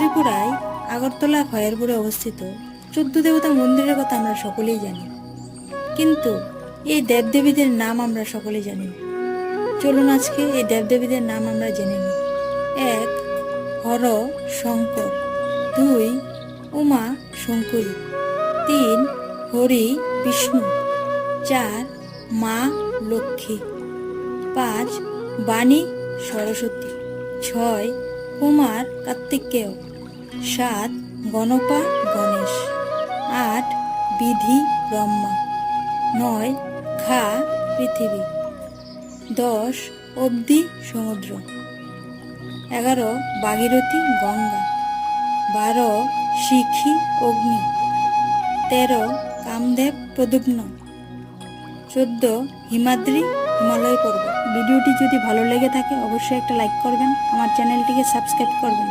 ত্রিপুরায় আগরতলা খয়েরপুরে অবস্থিত চোদ্দ দেবতা মন্দিরের কথা আমরা সকলেই জানি। কিন্তু এই দেবদেবীদের নাম আমরা সকলেই জানি চলুন আজকে এই দেবদেবীদের নাম আমরা জেনে নিই। এক, হর শঙ্কর। দুই, উমা শঙ্করী। তিন, হরি বিষ্ণু। চার, মা লক্ষ্মী। পাঁচ, বাণী সরস্বতী। ছয়, কুমার কার্তিকেয়। সাত গণপা গণেশ, আট বিধি ব্রহ্মা, নয় খা পৃথিবী, দশ অবধি সমুদ্র, এগারো ভাগীরথী গঙ্গা, বারো শিখি অগ্নি, তেরো কামদেব প্রদুগ্ন, চোদ্দ হিমাদ্রি হিমালয় পর্বত। ভিডিওটি যদি ভালো লেগে থাকে, অবশ্যই একটা লাইক করবেন, আমার চ্যানেলটিকে সাবস্ক্রাইব করবেন।